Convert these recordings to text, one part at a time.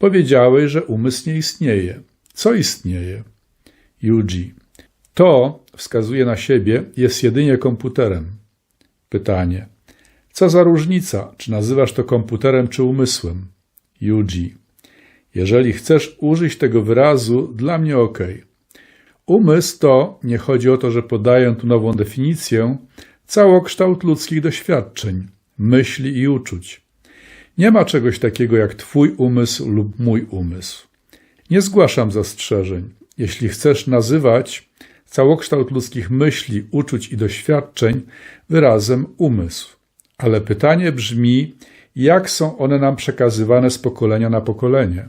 Powiedziałeś, że umysł nie istnieje. Co istnieje? Yuji. To, wskazuje na siebie, jest jedynie komputerem. Pytanie. Co za różnica, czy nazywasz to komputerem, czy umysłem? Yuji. Jeżeli chcesz użyć tego wyrazu, dla mnie ok. Umysł to, nie chodzi o to, że podaję tu nową definicję, całokształt ludzkich doświadczeń, myśli i uczuć. Nie ma czegoś takiego jak Twój umysł lub mój umysł. Nie zgłaszam zastrzeżeń. Jeśli chcesz nazywać całokształt ludzkich myśli, uczuć i doświadczeń wyrazem umysł. Ale pytanie brzmi, jak są one nam przekazywane z pokolenia na pokolenie?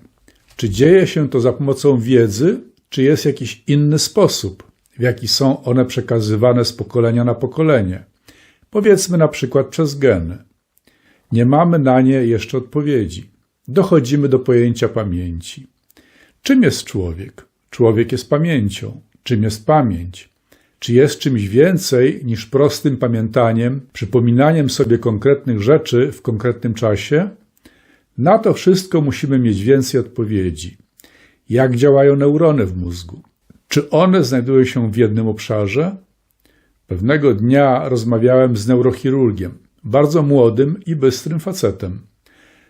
Czy dzieje się to za pomocą wiedzy, czy jest jakiś inny sposób, w jaki są one przekazywane z pokolenia na pokolenie? Powiedzmy na przykład przez geny. Nie mamy na nie jeszcze odpowiedzi. Dochodzimy do pojęcia pamięci. Czym jest człowiek? Człowiek jest pamięcią. Czym jest pamięć? Czy jest czymś więcej niż prostym pamiętaniem, przypominaniem sobie konkretnych rzeczy w konkretnym czasie? Na to wszystko musimy mieć więcej odpowiedzi. Jak działają neurony w mózgu? Czy one znajdują się w jednym obszarze? Pewnego dnia rozmawiałem z neurochirurgiem, bardzo młodym i bystrym facetem.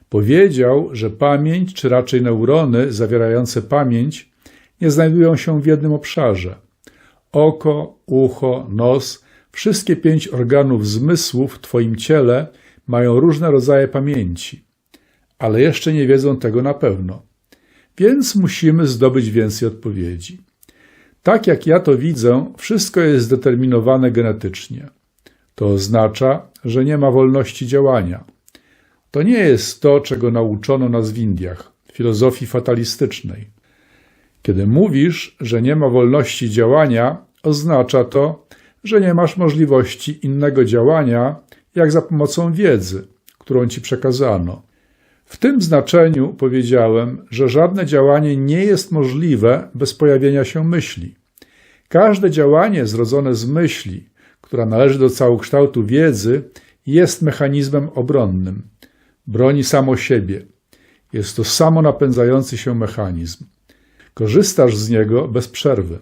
Powiedział, że pamięć, czy raczej neurony zawierające pamięć, nie znajdują się w jednym obszarze. Oko, ucho, nos, wszystkie pięć organów zmysłów w Twoim ciele mają różne rodzaje pamięci, ale jeszcze nie wiedzą tego na pewno. Więc musimy zdobyć więcej odpowiedzi. Tak jak ja to widzę, wszystko jest zdeterminowane genetycznie. To oznacza, że nie ma wolności działania. To nie jest to, czego nauczono nas w Indiach, filozofii fatalistycznej. Kiedy mówisz, że nie ma wolności działania, oznacza to, że nie masz możliwości innego działania, jak za pomocą wiedzy, którą ci przekazano. W tym znaczeniu powiedziałem, że żadne działanie nie jest możliwe bez pojawienia się myśli. Każde działanie zrodzone z myśli, która należy do całokształtu wiedzy, jest mechanizmem obronnym. Broni samo siebie. Jest to samo napędzający się mechanizm. Korzystasz z niego bez przerwy.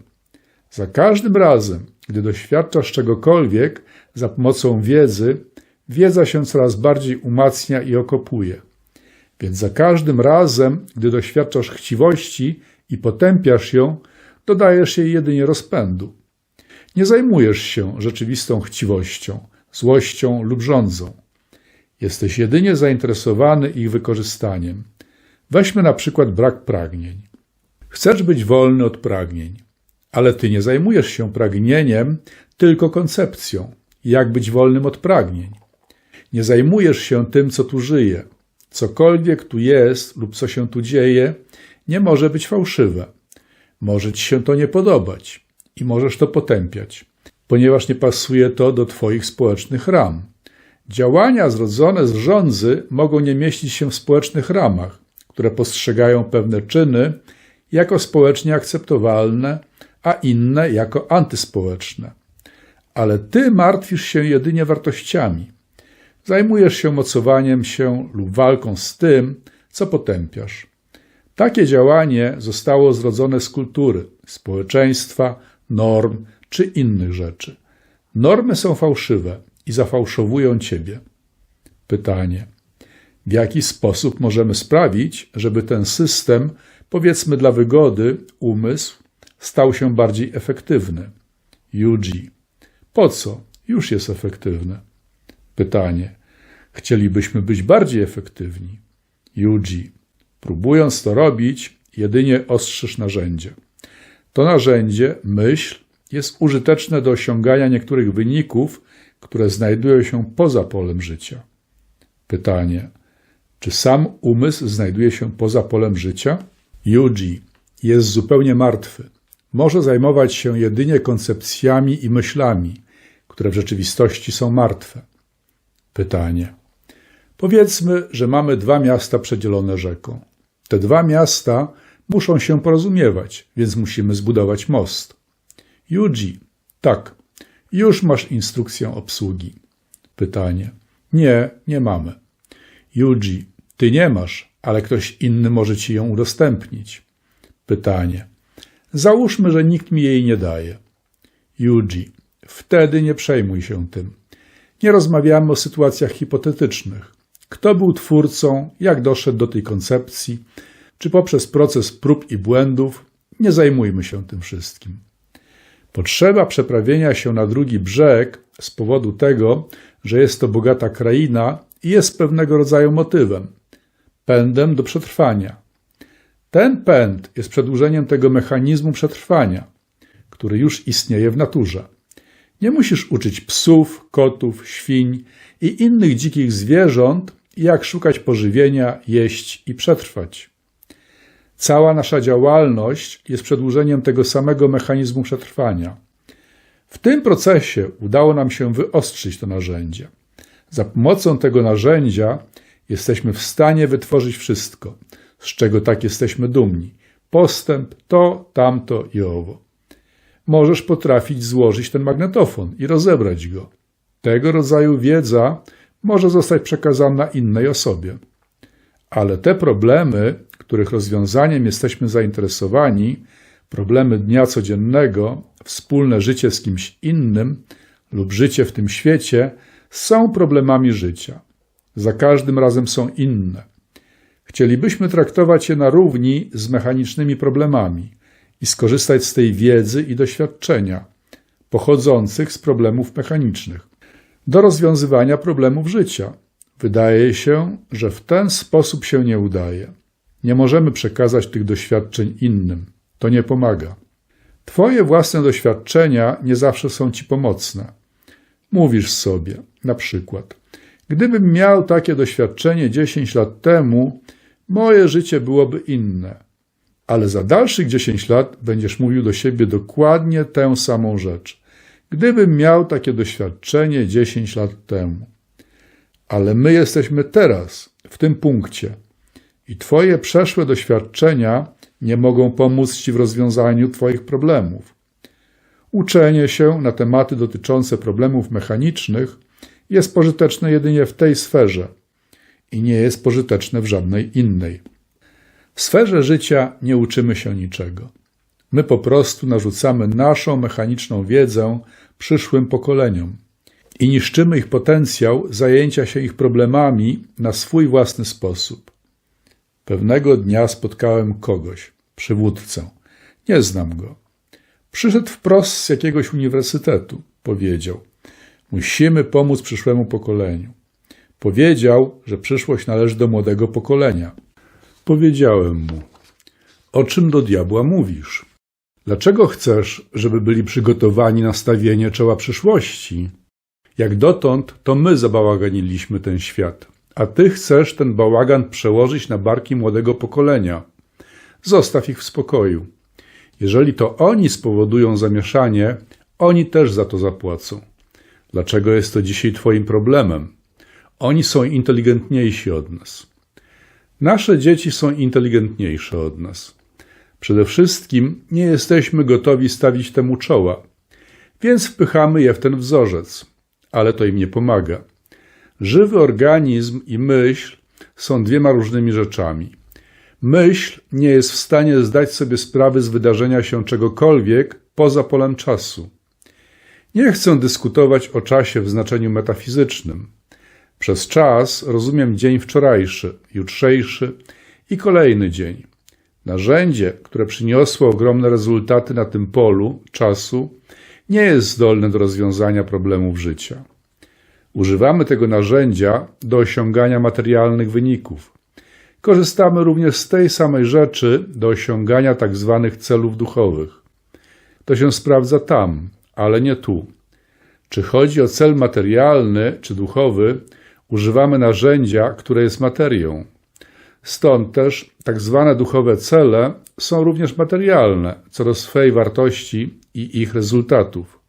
Za każdym razem, gdy doświadczasz czegokolwiek za pomocą wiedzy, wiedza się coraz bardziej umacnia i okopuje. Więc za każdym razem, gdy doświadczasz chciwości i potępiasz ją, dodajesz jej jedynie rozpędu. Nie zajmujesz się rzeczywistą chciwością, złością lub rządzą. Jesteś jedynie zainteresowany ich wykorzystaniem. Weźmy na przykład brak pragnień. Chcesz być wolny od pragnień, ale ty nie zajmujesz się pragnieniem, tylko koncepcją, jak być wolnym od pragnień. Nie zajmujesz się tym, co tu żyje. Cokolwiek tu jest lub co się tu dzieje, nie może być fałszywe. Może ci się to nie podobać i możesz to potępiać, ponieważ nie pasuje to do twoich społecznych ram. Działania zrodzone z rządzy mogą nie mieścić się w społecznych ramach, które postrzegają pewne czyny jako społecznie akceptowalne, a inne jako antyspołeczne. Ale ty martwisz się jedynie wartościami. Zajmujesz się mocowaniem się lub walką z tym, co potępiasz. Takie działanie zostało zrodzone z kultury, społeczeństwa, norm czy innych rzeczy. Normy są fałszywe i zafałszowują ciebie. Pytanie: w jaki sposób możemy sprawić, żeby ten system, powiedzmy dla wygody, umysł, stał się bardziej efektywny? UG. Po co? Już jest efektywny. Pytanie: chcielibyśmy być bardziej efektywni? UG. Próbując to robić, jedynie ostrzysz narzędzie. To narzędzie, myśl, jest użyteczne do osiągania niektórych wyników, które znajdują się poza polem życia. Pytanie: czy sam umysł znajduje się poza polem życia? Yuji jest zupełnie martwy. Może zajmować się jedynie koncepcjami i myślami, które w rzeczywistości są martwe. Pytanie: Powiedzmy, że mamy dwa miasta przedzielone rzeką. Te dwa miasta muszą się porozumiewać, więc musimy zbudować most. Yuji, tak, już masz instrukcję obsługi. Pytanie. Nie, nie mamy. Yuji, ty nie masz, ale ktoś inny może ci ją udostępnić. Pytanie. Załóżmy, że nikt mi jej nie daje. Yuji. Wtedy nie przejmuj się tym. Nie rozmawiamy o sytuacjach hipotetycznych. Kto był twórcą, jak doszedł do tej koncepcji, czy poprzez proces prób i błędów, nie zajmujmy się tym wszystkim. Potrzeba przeprawienia się na drugi brzeg z powodu tego, że jest to bogata kraina i jest pewnego rodzaju motywem, pędem do przetrwania. Ten pęd jest przedłużeniem tego mechanizmu przetrwania, który już istnieje w naturze. Nie musisz uczyć psów, kotów, świń i innych dzikich zwierząt, jak szukać pożywienia, jeść i przetrwać. Cała nasza działalność jest przedłużeniem tego samego mechanizmu przetrwania. W tym procesie udało nam się wyostrzyć to narzędzie. Za pomocą tego narzędzia jesteśmy w stanie wytworzyć wszystko, z czego tak jesteśmy dumni. Postęp, to, tamto i owo. Możesz potrafić złożyć ten magnetofon i rozebrać go. Tego rodzaju wiedza może zostać przekazana innej osobie. Ale te problemy, których rozwiązaniem jesteśmy zainteresowani, problemy dnia codziennego, wspólne życie z kimś innym lub życie w tym świecie, są problemami życia. Za każdym razem są inne. Chcielibyśmy traktować je na równi z mechanicznymi problemami i skorzystać z tej wiedzy i doświadczenia pochodzących z problemów mechanicznych do rozwiązywania problemów życia. Wydaje się, że w ten sposób się nie udaje. Nie możemy przekazać tych doświadczeń innym. To nie pomaga. Twoje własne doświadczenia nie zawsze są ci pomocne. Mówisz sobie, na przykład, gdybym miał takie doświadczenie 10 lat temu, moje życie byłoby inne. Ale za dalszych 10 lat będziesz mówił do siebie dokładnie tę samą rzecz. Gdybym miał takie doświadczenie 10 lat temu. Ale my jesteśmy teraz, w tym punkcie. I Twoje przeszłe doświadczenia nie mogą pomóc Ci w rozwiązaniu Twoich problemów. Uczenie się na tematy dotyczące problemów mechanicznych jest pożyteczne jedynie w tej sferze i nie jest pożyteczne w żadnej innej. W sferze życia nie uczymy się niczego. My po prostu narzucamy naszą mechaniczną wiedzę przyszłym pokoleniom i niszczymy ich potencjał zajęcia się ich problemami na swój własny sposób. Pewnego dnia spotkałem kogoś, przywódcę. Nie znam go. Przyszedł wprost z jakiegoś uniwersytetu. Powiedział: Musimy pomóc przyszłemu pokoleniu. Powiedział, że przyszłość należy do młodego pokolenia. Powiedziałem mu: O czym do diabła mówisz? Dlaczego chcesz, żeby byli przygotowani na stawienie czoła przyszłości? Jak dotąd, to my zabałaganiliśmy ten świat, a ty chcesz ten bałagan przełożyć na barki młodego pokolenia. Zostaw ich w spokoju. Jeżeli to oni spowodują zamieszanie, oni też za to zapłacą. Dlaczego jest to dzisiaj Twoim problemem? Oni są inteligentniejsi od nas. Nasze dzieci są inteligentniejsze od nas. Przede wszystkim nie jesteśmy gotowi stawić temu czoła, więc wpychamy je w ten wzorzec, ale to im nie pomaga. Żywy organizm i myśl są dwiema różnymi rzeczami. Myśl nie jest w stanie zdać sobie sprawy z wydarzenia się czegokolwiek poza polem czasu. Nie chcę dyskutować o czasie w znaczeniu metafizycznym. Przez czas rozumiem dzień wczorajszy, jutrzejszy i kolejny dzień. Narzędzie, które przyniosło ogromne rezultaty na tym polu czasu, nie jest zdolne do rozwiązania problemów życia. Używamy tego narzędzia do osiągania materialnych wyników. Korzystamy również z tej samej rzeczy do osiągania tak zwanych celów duchowych. To się sprawdza tam, ale nie tu. Czy chodzi o cel materialny czy duchowy, używamy narzędzia, które jest materią. Stąd też tak zwane duchowe cele są również materialne, co do swej wartości i ich rezultatów.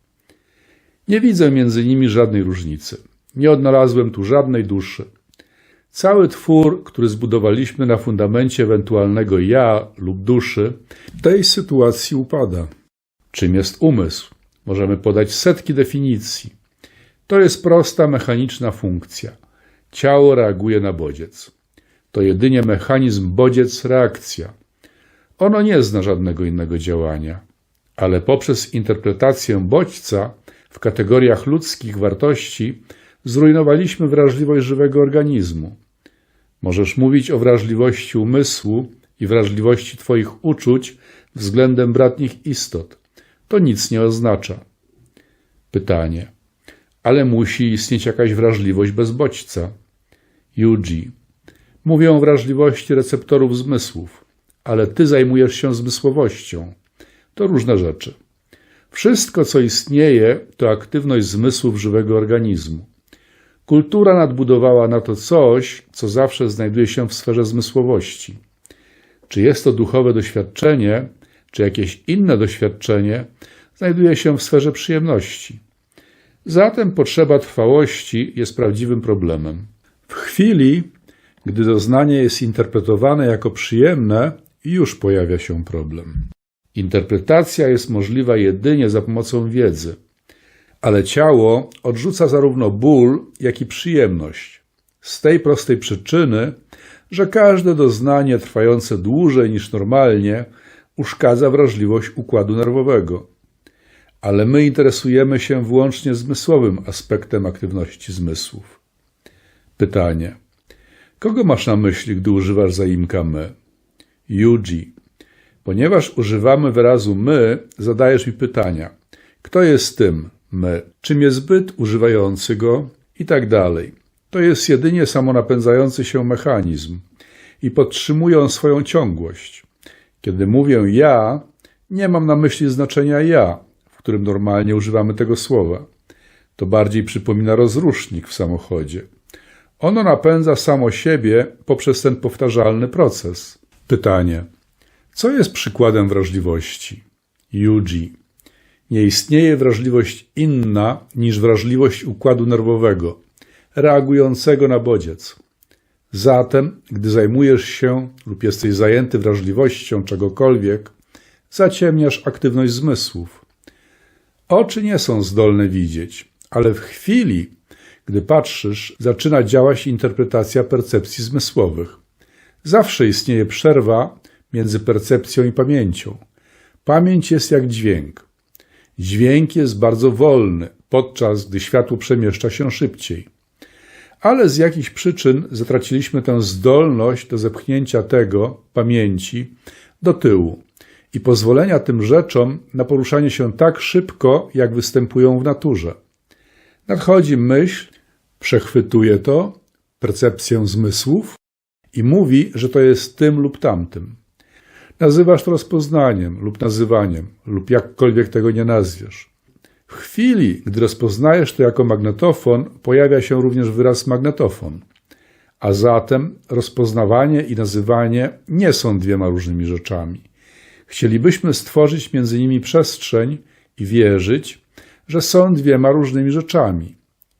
Nie widzę między nimi żadnej różnicy. Nie odnalazłem tu żadnej duszy. Cały twór, który zbudowaliśmy na fundamencie ewentualnego ja lub duszy, w tej sytuacji upada. Czym jest umysł? Możemy podać setki definicji. To jest prosta mechaniczna funkcja. Ciało reaguje na bodziec. To jedynie mechanizm bodziec-reakcja. Ono nie zna żadnego innego działania, ale poprzez interpretację bodźca w kategoriach ludzkich wartości zrujnowaliśmy wrażliwość żywego organizmu. Możesz mówić o wrażliwości umysłu i wrażliwości Twoich uczuć względem bratnich istot. To nic nie oznacza. Pytanie. Ale musi istnieć jakaś wrażliwość bez bodźca. Yuji. Mówią o wrażliwości receptorów zmysłów, ale ty zajmujesz się zmysłowością. To różne rzeczy. Wszystko, co istnieje, to aktywność zmysłów żywego organizmu. Kultura nadbudowała na to coś, co zawsze znajduje się w sferze zmysłowości. Czy jest to duchowe doświadczenie, czy jakieś inne doświadczenie, znajduje się w sferze przyjemności. Zatem potrzeba trwałości jest prawdziwym problemem. W chwili, gdy doznanie jest interpretowane jako przyjemne, już pojawia się problem. Interpretacja jest możliwa jedynie za pomocą wiedzy, ale ciało odrzuca zarówno ból, jak i przyjemność. Z tej prostej przyczyny, że każde doznanie trwające dłużej niż normalnie uszkadza wrażliwość układu nerwowego. Ale my interesujemy się wyłącznie zmysłowym aspektem aktywności zmysłów. Pytanie. Kogo masz na myśli, gdy używasz zaimka my? Yuji. Ponieważ używamy wyrazu my, zadajesz mi pytania. Kto jest tym my? Czym jest byt używający go? I tak dalej. To jest jedynie samonapędzający się mechanizm i podtrzymują swoją ciągłość. Kiedy mówię ja, nie mam na myśli znaczenia ja, w którym normalnie używamy tego słowa. To bardziej przypomina rozrusznik w samochodzie. Ono napędza samo siebie poprzez ten powtarzalny proces. Pytanie. Co jest przykładem wrażliwości? Yuji. Nie istnieje wrażliwość inna niż wrażliwość układu nerwowego, reagującego na bodziec. Zatem, gdy zajmujesz się lub jesteś zajęty wrażliwością czegokolwiek, zaciemniasz aktywność zmysłów. Oczy nie są zdolne widzieć, ale w chwili, gdy patrzysz, zaczyna działać interpretacja percepcji zmysłowych. Zawsze istnieje przerwa między percepcją i pamięcią. Pamięć jest jak dźwięk. Dźwięk jest bardzo wolny, podczas gdy światło przemieszcza się szybciej. Ale z jakichś przyczyn zatraciliśmy tę zdolność do zepchnięcia tego, pamięci, do tyłu i pozwolenia tym rzeczom na poruszanie się tak szybko, jak występują w naturze. Nadchodzi myśl, przechwytuje to, percepcję zmysłów i mówi, że to jest tym lub tamtym. Nazywasz to rozpoznaniem lub nazywaniem, lub jakkolwiek tego nie nazwiesz. W chwili, gdy rozpoznajesz to jako magnetofon, pojawia się również wyraz magnetofon. A zatem rozpoznawanie i nazywanie nie są dwiema różnymi rzeczami. Chcielibyśmy stworzyć między nimi przestrzeń i wierzyć, że są dwiema różnymi rzeczami.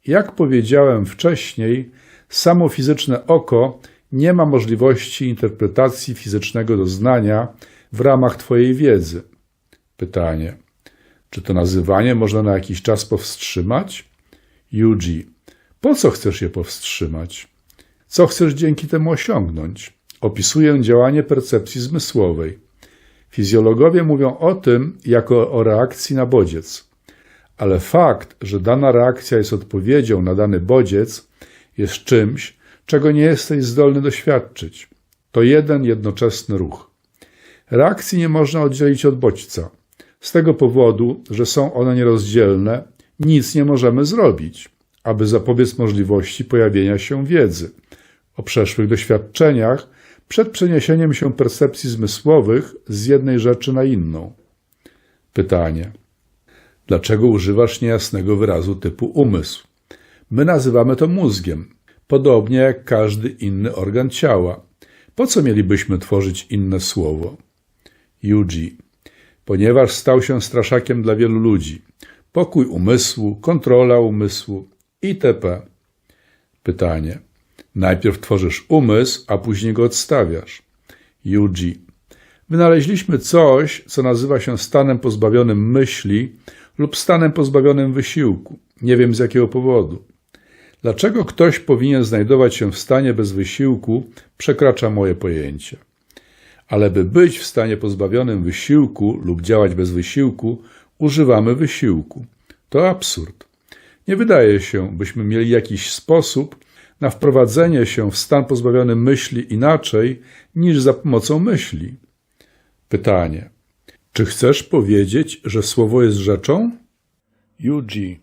Jak powiedziałem wcześniej, samo fizyczne oko nie ma możliwości interpretacji fizycznego doznania w ramach Twojej wiedzy. Pytanie. Czy to nazywanie można na jakiś czas powstrzymać? Yuji. Po co chcesz je powstrzymać? Co chcesz dzięki temu osiągnąć? Opisuję działanie percepcji zmysłowej. Fizjologowie mówią o tym jako o reakcji na bodziec. Ale fakt, że dana reakcja jest odpowiedzią na dany bodziec, jest czymś, czego nie jesteś zdolny doświadczyć. To jeden jednoczesny ruch. Reakcji nie można oddzielić od bodźca. Z tego powodu, że są one nierozdzielne, nic nie możemy zrobić, aby zapobiec możliwości pojawienia się wiedzy o przeszłych doświadczeniach przed przeniesieniem się percepcji zmysłowych z jednej rzeczy na inną. Pytanie. Dlaczego używasz niejasnego wyrazu typu umysł? My nazywamy to mózgiem, podobnie jak każdy inny organ ciała. Po co mielibyśmy tworzyć inne słowo? Yuji. Ponieważ stał się straszakiem dla wielu ludzi. Pokój umysłu, kontrola umysłu itp. Pytanie. Najpierw tworzysz umysł, a później go odstawiasz. Yuji. Wynaleźliśmy coś, co nazywa się stanem pozbawionym myśli lub stanem pozbawionym wysiłku. Nie wiem z jakiego powodu. Dlaczego ktoś powinien znajdować się w stanie bez wysiłku, przekracza moje pojęcie. Ale by być w stanie pozbawionym wysiłku lub działać bez wysiłku, używamy wysiłku. To absurd. Nie wydaje się, byśmy mieli jakiś sposób na wprowadzenie się w stan pozbawiony myśli inaczej niż za pomocą myśli. Pytanie. Czy chcesz powiedzieć, że słowo jest rzeczą? Yuji.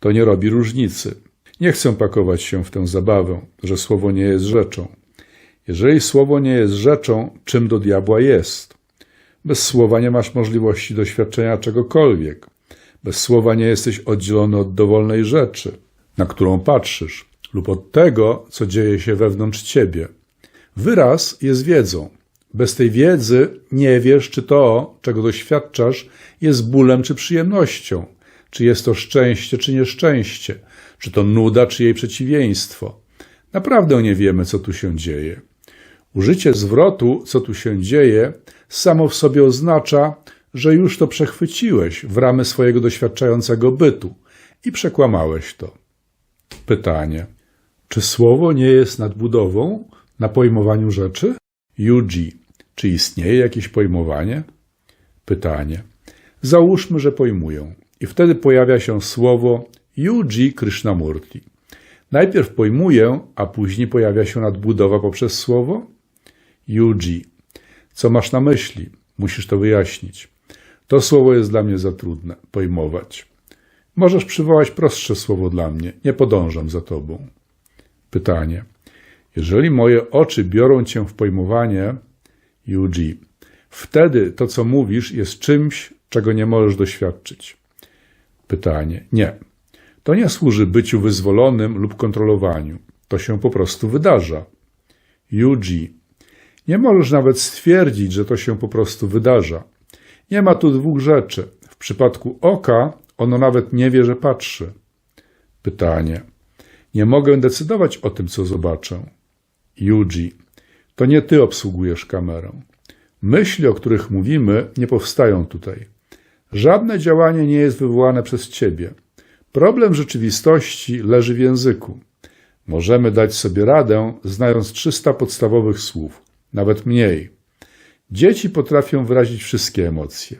To nie robi różnicy. Nie chcę pakować się w tę zabawę, że słowo nie jest rzeczą. Jeżeli słowo nie jest rzeczą, czym do diabła jest? Bez słowa nie masz możliwości doświadczenia czegokolwiek. Bez słowa nie jesteś oddzielony od dowolnej rzeczy, na którą patrzysz, lub od tego, co dzieje się wewnątrz ciebie. Wyraz jest wiedzą. Bez tej wiedzy nie wiesz, czy to, czego doświadczasz, jest bólem czy przyjemnością, czy jest to szczęście czy nieszczęście, czy to nuda czy jej przeciwieństwo. Naprawdę nie wiemy, co tu się dzieje. Użycie zwrotu, co tu się dzieje, samo w sobie oznacza, że już to przechwyciłeś w ramy swojego doświadczającego bytu i przekłamałeś to. Pytanie. Czy słowo nie jest nadbudową na pojmowaniu rzeczy? Yuji. Czy istnieje jakieś pojmowanie? Pytanie. Załóżmy, że pojmuję. I wtedy pojawia się słowo Yuji Krishnamurti. Najpierw pojmuję, a później pojawia się nadbudowa poprzez słowo? Yuji. Co masz na myśli? Musisz to wyjaśnić. To słowo jest dla mnie za trudne pojmować. Możesz przywołać prostsze słowo dla mnie. Nie podążam za tobą. Pytanie. Jeżeli moje oczy biorą cię w pojmowanie, Yuji, wtedy to, co mówisz, jest czymś, czego nie możesz doświadczyć. Pytanie. Nie. To nie służy byciu wyzwolonym lub kontrolowaniu. To się po prostu wydarza. Yuji. Nie możesz nawet stwierdzić, że to się po prostu wydarza. Nie ma tu dwóch rzeczy. W przypadku oka ono nawet nie wie, że patrzy. Pytanie. Nie mogę decydować o tym, co zobaczę. Yuji. To nie ty obsługujesz kamerę. Myśli, o których mówimy, nie powstają tutaj. Żadne działanie nie jest wywołane przez ciebie. Problem rzeczywistości leży w języku. Możemy dać sobie radę, znając 300 podstawowych słów, nawet mniej. Dzieci potrafią wyrazić wszystkie emocje.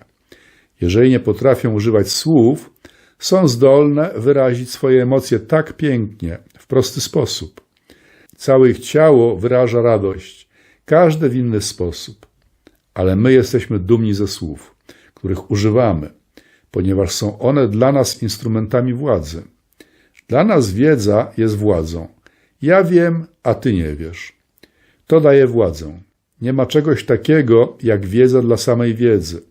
Jeżeli nie potrafią używać słów, są zdolne wyrazić swoje emocje tak pięknie, w prosty sposób. Całe ich ciało wyraża radość, każde w inny sposób. Ale my jesteśmy dumni ze słów, których używamy, ponieważ są one dla nas instrumentami władzy. Dla nas wiedza jest władzą. Ja wiem, a ty nie wiesz. To daje władzę. Nie ma czegoś takiego jak wiedza dla samej wiedzy.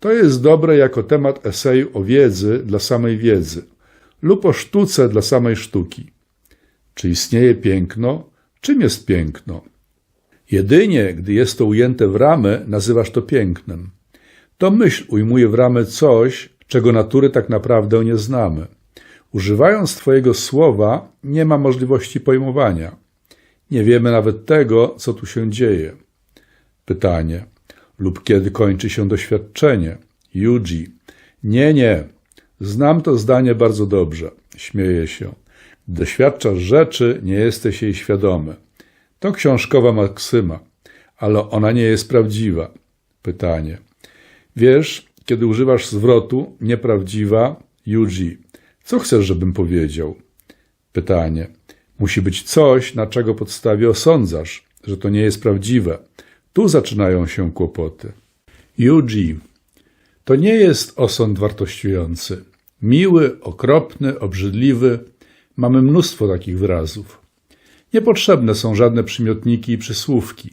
To jest dobre jako temat eseju o wiedzy dla samej wiedzy lub o sztuce dla samej sztuki. Czy istnieje piękno? Czym jest piękno? Jedynie, gdy jest to ujęte w ramę, nazywasz to pięknem. To myśl ujmuje w ramę coś, czego natury tak naprawdę nie znamy. Używając Twojego słowa, nie ma możliwości pojmowania. Nie wiemy nawet tego, co tu się dzieje. Pytanie. Lub kiedy kończy się doświadczenie? Yuji. Nie, nie. Znam to zdanie bardzo dobrze. Śmieje się. Doświadczasz rzeczy, nie jesteś jej świadomy. To książkowa maksyma, ale ona nie jest prawdziwa. Pytanie. Wiesz, kiedy używasz zwrotu nieprawdziwa, Yuji, co chcesz, żebym powiedział? Pytanie. Musi być coś, na czego podstawie osądzasz, że to nie jest prawdziwe. Tu zaczynają się kłopoty. Yuji. To nie jest osąd wartościujący. Miły, okropny, obrzydliwy. Mamy mnóstwo takich wyrazów. Niepotrzebne są żadne przymiotniki i przysłówki.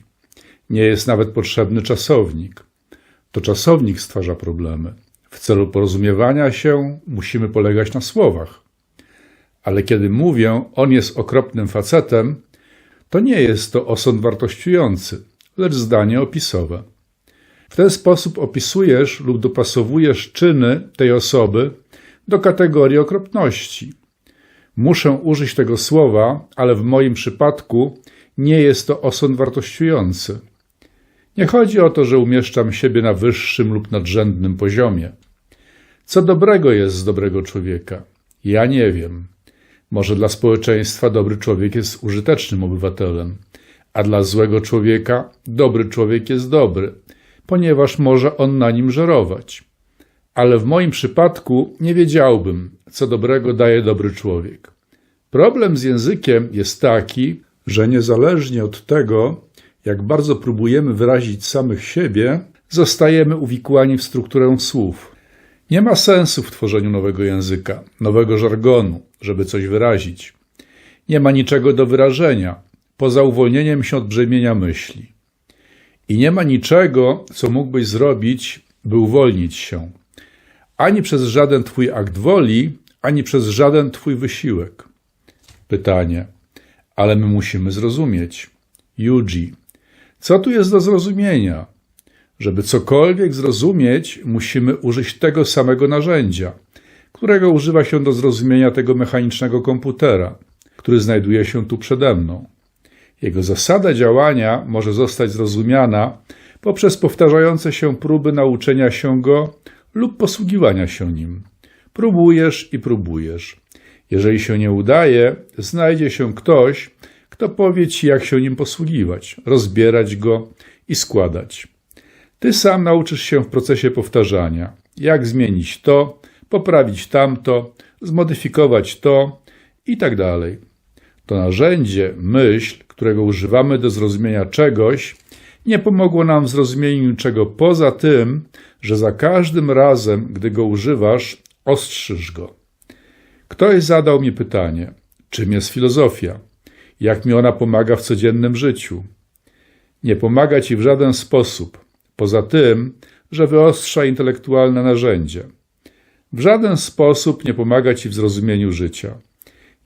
Nie jest nawet potrzebny czasownik. To czasownik stwarza problemy. W celu porozumiewania się musimy polegać na słowach. Ale kiedy mówię, on jest okropnym facetem, to nie jest to osąd wartościujący, lecz zdanie opisowe. W ten sposób opisujesz lub dopasowujesz czyny tej osoby do kategorii okropności. Muszę użyć tego słowa, ale w moim przypadku nie jest to osąd wartościujący. Nie chodzi o to, że umieszczam siebie na wyższym lub nadrzędnym poziomie. Co dobrego jest z dobrego człowieka? Ja nie wiem. Może dla społeczeństwa dobry człowiek jest użytecznym obywatelem, a dla złego człowieka dobry człowiek jest dobry, ponieważ może on na nim żerować. Ale w moim przypadku nie wiedziałbym, co dobrego daje dobry człowiek. Problem z językiem jest taki, że niezależnie od tego, jak bardzo próbujemy wyrazić samych siebie, zostajemy uwikłani w strukturę słów. Nie ma sensu w tworzeniu nowego języka, nowego żargonu, żeby coś wyrazić. Nie ma niczego do wyrażenia, poza uwolnieniem się od brzemienia myśli. I nie ma niczego, co mógłbyś zrobić, by uwolnić się. Ani przez żaden twój akt woli, ani przez żaden twój wysiłek. Pytanie. Ale my musimy zrozumieć. Yuji. Co tu jest do zrozumienia? Żeby cokolwiek zrozumieć, musimy użyć tego samego narzędzia, którego używa się do zrozumienia tego mechanicznego komputera, który znajduje się tu przede mną. Jego zasada działania może zostać zrozumiana poprzez powtarzające się próby nauczenia się go lub posługiwania się nim. Próbujesz i próbujesz. Jeżeli się nie udaje, znajdzie się ktoś, kto powie ci, jak się nim posługiwać, rozbierać go i składać. Ty sam nauczysz się w procesie powtarzania, jak zmienić to, poprawić tamto, zmodyfikować to i tak dalej. To narzędzie, myśl, którego używamy do zrozumienia czegoś, nie pomogło nam w zrozumieniu niczego poza tym, że za każdym razem, gdy go używasz, ostrzysz go. Ktoś zadał mi pytanie, czym jest filozofia? Jak mi ona pomaga w codziennym życiu? Nie pomaga ci w żaden sposób, poza tym, że wyostrza intelektualne narzędzie. W żaden sposób nie pomaga ci w zrozumieniu życia.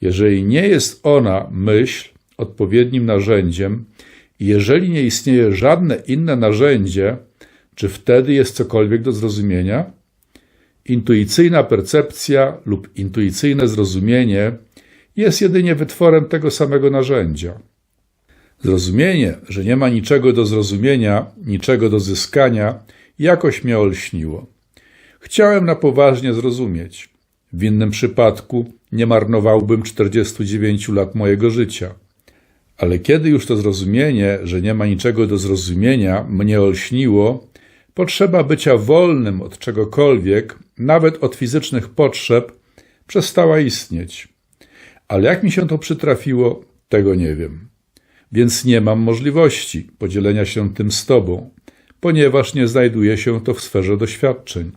Jeżeli nie jest ona, myśl, odpowiednim narzędziem i jeżeli nie istnieje żadne inne narzędzie, czy wtedy jest cokolwiek do zrozumienia? Intuicyjna percepcja lub intuicyjne zrozumienie jest jedynie wytworem tego samego narzędzia. Zrozumienie, że nie ma niczego do zrozumienia, niczego do zyskania, jakoś mnie olśniło. Chciałem na poważnie zrozumieć. W innym przypadku nie marnowałbym 49 lat mojego życia. Ale kiedy już to zrozumienie, że nie ma niczego do zrozumienia, mnie olśniło, potrzeba bycia wolnym od czegokolwiek, nawet od fizycznych potrzeb, przestała istnieć. Ale jak mi się to przytrafiło, tego nie wiem. Więc nie mam możliwości podzielenia się tym z Tobą, ponieważ nie znajduje się to w sferze doświadczeń.